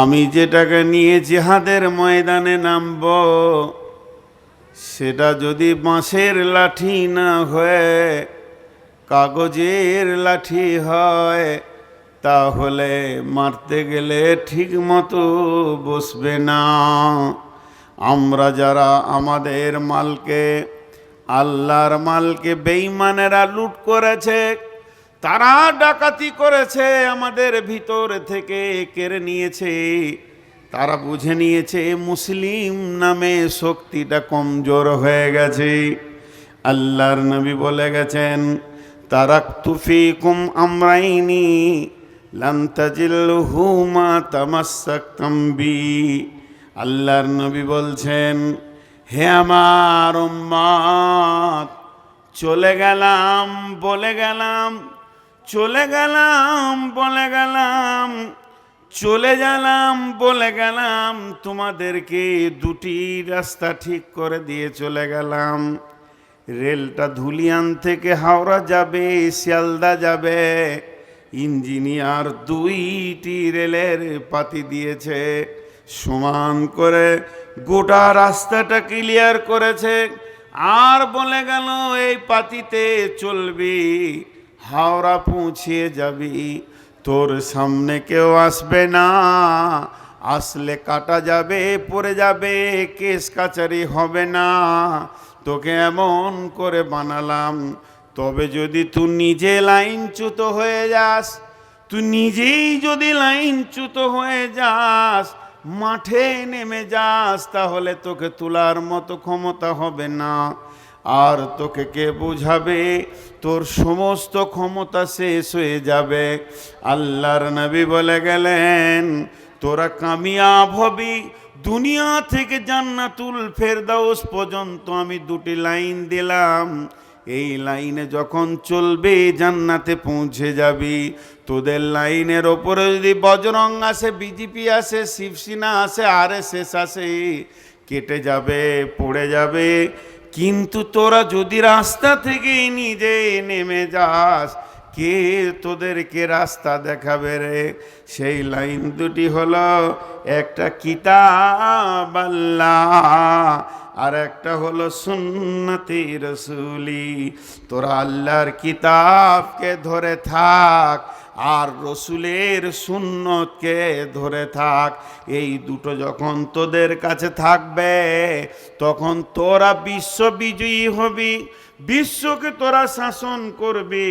আমি যেটাকে নিয়ে জিহাদের ময়দানে নামব, সেটা যদি বাঁশের লাঠি না হয়ে, কাগজের লাঠি হয়, তাহলে মারতে গেলে ঠিক মতো বসবে না। আমরা যারা আমাদের মালকে, আল্লাহর মালকে বেঈমানেরা লুট করেছে তারা ডাকাতি করেছে আমাদের ভিতর থেকে কেড়ে নিয়েছে। তারা বুঝে নিয়েছে মুসলিম নামে শক্তিটা কমজোর হয়ে গেছে। আল্লাহর নবী বলে গেছেন তারাক তুফিকুম আমরাইনি লান্তাজিল্লুহুমা তামাসাক্তাম বি। আল্লাহর নবী বলছেন, হে আমার চলে গেলাম, বলে গেলাম চলে গেলাম, বলে গেলাম, চলে গেলাম, বলে গেলাম, তোমাদেরকে দুটি রাস্তা ঠিক করে দিয়ে চলে গেলাম। রেলটা ধুলিয়ান থেকে হাওড়া যাবে, শিয়ালদা যাবে। ইঞ্জিনিয়ার দুইটি রেলের পাতি দিয়েছে, সমান করে গোটা রাস্তাটা ক্লিয়ার করেছে। আর বলে গেল, এই পাতিতে চলবি। হাওড়া পৌঁছিয়ে যাবি। তোর সামনে কেউ আসবে না। আসলে কাটা যাবে, পড়ে যাবে, কেস কাচারি হবে না। তোকে এমন করে বানালাম। তবে যদি তুই নিজে লাইনচ্যুত হয়ে যাস, তুই নিজেই যদি লাইনচ্যুত হয়ে যাস, মাঠে নেমে যাস, তাহলে তোকে তোলার মতো ক্ষমতা হবে না। আর তোকে কে বুঝাবে? তোর সমস্ত ক্ষমতা শেষ হয়ে যাবে। আল্লাহর নবী বলে গেলেন, তোরা কামিয়াব হবি। দুনিয়া থেকে জান্নাতুল ফেরদাউস পর্যন্ত আমি দুটি লাইন দিলাম। এই লাইনে যখন চলবে, জান্নাতে পৌঁছে যাবি। তোদের লাইনের ওপরে যদি বজরং আসে, বিজেপি আসে, শিবসেনা আসে আর এস আসে, কেটে যাবে, পড়ে যাবে। কিন্তু তোরা যদি রাস্তা থেকে নিজে নেমে যাস, কে তোদেরকে রাস্তা দেখাবে রে? সেই লাইন দুটি হলো, একটা কিতাব আল্লাহ, আর একটা হলো সুন্নতি রসুলি। তোরা আল্লাহর কিতাবকে ধরে থাক আর রসুলের সুন্নতকে ধরে থাক। এই দুটো যখন তোদের কাছে থাকবে, তখন তোরা বিশ্ব বিজয়ী হবি, বিশ্বকে তোরা শাসন করবি।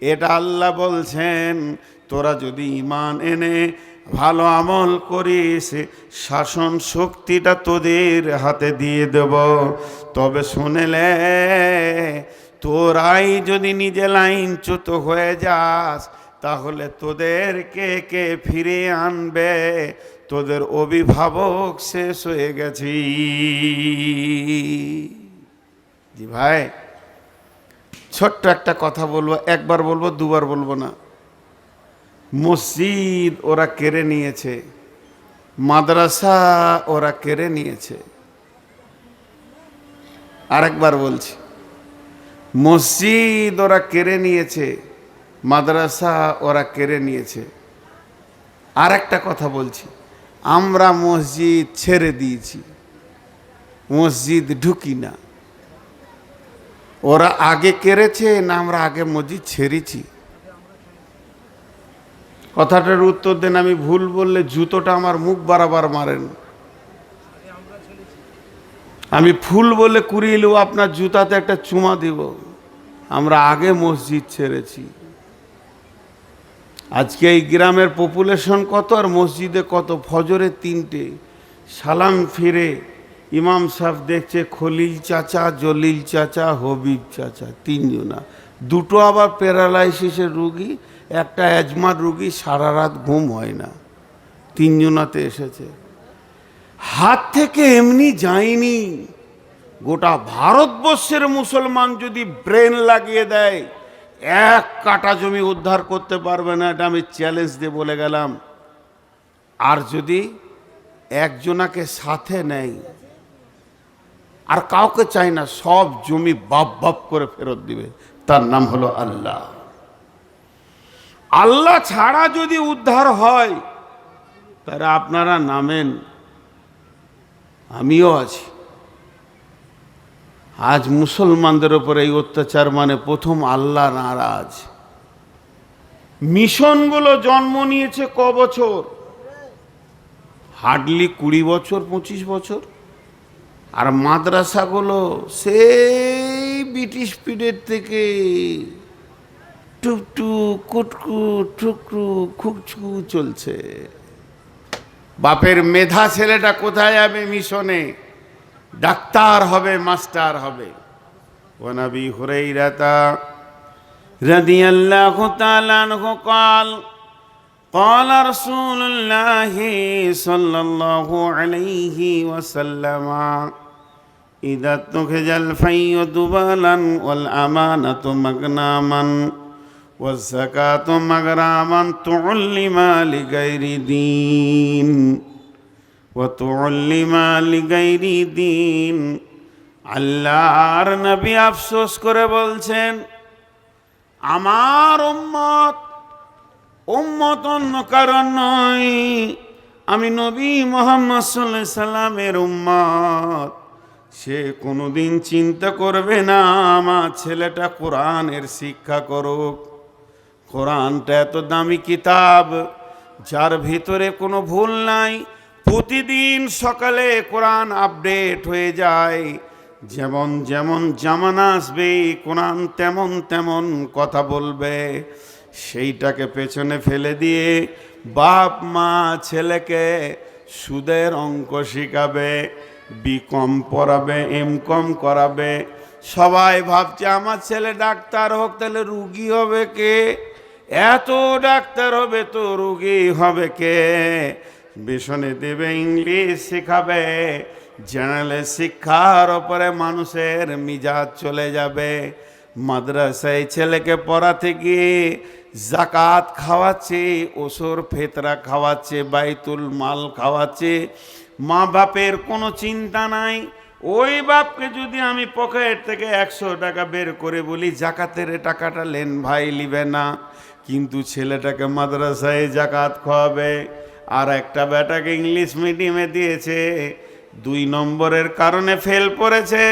এটা আল্লাহ বলছেন, তোরা যদি ইমান এনে ভালো আমল করিস, শাসন শক্তিটা তোদের হাতে দিয়ে দেব। তবে শুনেলে, তোরাই যদি নিজে লাইনচ্যুত হয়ে যাস তাহলে তোদেরকে কে ফিরে আনবে? তোদের অভিভাবক শেষ হয়ে গেছি। জি ভাই, ছোট্ট একটা কথা বলব, একবার বলব, দুবার বলব না। মসজিদ ওরা কেড়ে নিয়েছে, মাদ্রাসা ওরা কেড়ে নিয়েছে। আরেকবার বলছি, মসজিদ ওরা কেড়ে নিয়েছে। মাদ্রাসা ওরা কেড়ে নিয়েছে। আর একটা কথা বলছি, আমরা মসজিদ ছেড়ে দিয়েছি, মসজিদ ঢুকি না। ওরা আগে কেড়েছে না আমরা আগে মসজিদ ছেড়েছি? কথাটার উত্তর দেন, আমি ভুল বললে জুতোটা আমার মুখ বারাবার মারেন। আমি ফুল বলে কুড়িয়ে আপনার জুতাতে একটা চুমা দিব। আমরা আগে মসজিদ ছেড়েছি। আজকে এই গ্রামের পপুলেশন কত আর মসজিদে কত? ফজরে তিনটে। সালাম ফিরে। ইমাম সাহেব দেখছে খলিল চাচা, জলিল চাচা, হবিব চাচা, তিনজনা। দুটো আবার প্যারালাইসিসের রুগী, একটা অ্যাজমার রুগী, সারা রাত ঘুম হয় না। তিনজনাতে এসেছে। হাত থেকে এমনি যায়নি। গোটা ভারতবর্ষের মুসলমান যদি ব্রেন লাগিয়ে দেয় এক কাটা জমি উদ্ধার করতে পারবে না, এটা আমি চ্যালেঞ্জ দিয়ে বলে গেলাম। আর যদি একজনাকে সাথে নেয় আর কাউকে চাই না, সব জমি বাপ বাপ করে ফেরত দিবে। তার নাম হলো আল্লাহ। আল্লাহ ছাড়া যদি উদ্ধার হয় তারা আপনারা নামেন, আমিও আছি। আজ মুসলমানদের ওপর এই অত্যাচার মানে প্রথম আল্লাহ নারাজ। মিশনগুলো জন্ম নিয়েছে ক বছর? হার্ডলি কুড়ি বছর, পঁচিশ বছর। আর মাদ্রাসাগুলো সেই ব্রিটিশ পিরিয়ড থেকে টুকটু কুটকু টুকটু খুকছু চলছে। বাপের মেধা ছেলেটা কোথায় যাবে মিশনে? ডাক্তার হবে মাস্টার হবে ওনাবি হুরাইরাতা رضي الله تعالى عنه قال قال رسول الله صلى الله عليه وسلم إذا اتخذ الفي دبالا والأمانة مغناما والزكاة مغراما تعلم لغير دين ওয়াতুল্লিমা লিগাইরি দিন আল্লাহর নবী আফসোস করে বলছেন, আমার উম্মত উম্মত অন্য কারণ নয়। আমি নবী মোহাম্মদ সাল্লাহ সাল্লামের উম্মত। সে কোনোদিন চিন্তা করবে না, আমার ছেলেটা কোরআনের শিক্ষা করুক। কোরআনটা এত দামি কিতাব, যার ভিতরে কোনো ভুল নাই প্রতিদিন সকালে কোরআন আপডেট হয়ে যায়। যেমন যেমন জামানা আসবে, কোরআন তেমন তেমন কথা বলবে। সেইটাকে পেছনে ফেলে দিয়ে বাপ, মা, ছেলেকে সুদের অঙ্ক শিখাবে বি কম পড়াবে এম কম করাবে। সবাই ভাবছে, আমার ছেলে ডাক্তার হোক, তাহলে রুগী হবে কে? এত ডাক্তার হবে তো রুগী হবে কে? বেসনে দেবে ইংলিশ শেখাবে জেনারেল শিক্ষার ওপরে মানুষের মিজাজ চলে যাবে। মাদ্রাসায় ছেলেকে পড়াতে গিয়ে জাকাত খাওয়াচ্ছে ওসর ফেতরা খাওয়াচ্ছে, বাইতুল মাল খাওয়াচ্ছে। মা বাপের কোনো চিন্তা নাই। ওই বাপকে যদি আমি পকেট থেকে একশো টাকা বের করে বলি, জাকাতের টাকাটা লেন ভাই লিবে না। কিন্তু ছেলেটাকে মাদ্রাসায় জাকাত খাওয়াবে। আর একটা বেটাকে ইংলিশ মিডিয়ামে দিয়েছে। দুই নম্বরের কারণে ফেল করেছে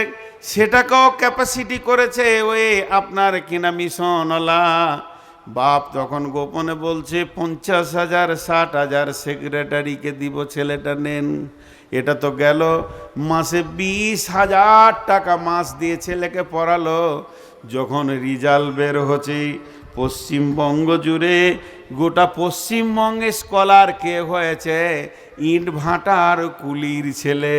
সেটাকেও ক্যাপাসিটি করেছে ওই আপনার কিনা মিশনওয়ালা বাপ তখন গোপনে বলছে, পঞ্চাশ হাজার, ষাট হাজার সেক্রেটারিকে দিব ছেলেটা নেন। এটা তো গেল। মাসে বিশ হাজার টাকা মাস দিয়ে ছেলেকে পড়ালো। যখন রিজাল্ট বের হচ্ছে পশ্চিমবঙ্গ জুড়ে গোটা পশ্চিমবঙ্গে স্কলার কে হয়েছে? ইট ভাটার কুলির ছেলে।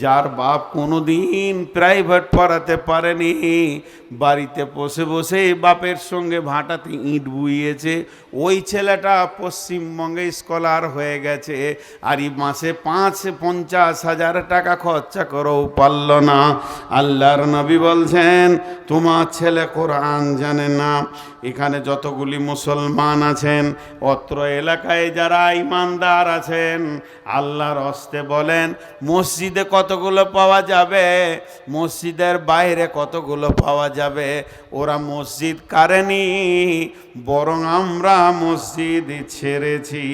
যার বাপ কোনোদিন প্রাইভেট পড়াতে পারেনি, বাড়িতে বসে বসে বাপের সঙ্গে ভাটাতে ইট বুইয়েছে, ওই ছেলেটা পশ্চিমবঙ্গে স্কলার হয়ে গেছে, আর এই মাসে পাঁচ পঞ্চাশ হাজার টাকা খরচা করেও পারল না। আল্লাহর নবী বলছেন, তোমার ছেলে কোরআন জানে না। এখানে যতগুলি মুসলমান আছেন, অত্র এলাকায় যারা ইমানদার আছেন, আল্লাহর হস্তে বলেন, মসজিদে কতগুলো পাওয়া যাবে? মসজিদের বাইরে কতগুলো পাওয়া যাবে? ওরা মসজিদ কারেনি, বরং আমরা মসজিদ ছেড়েছি।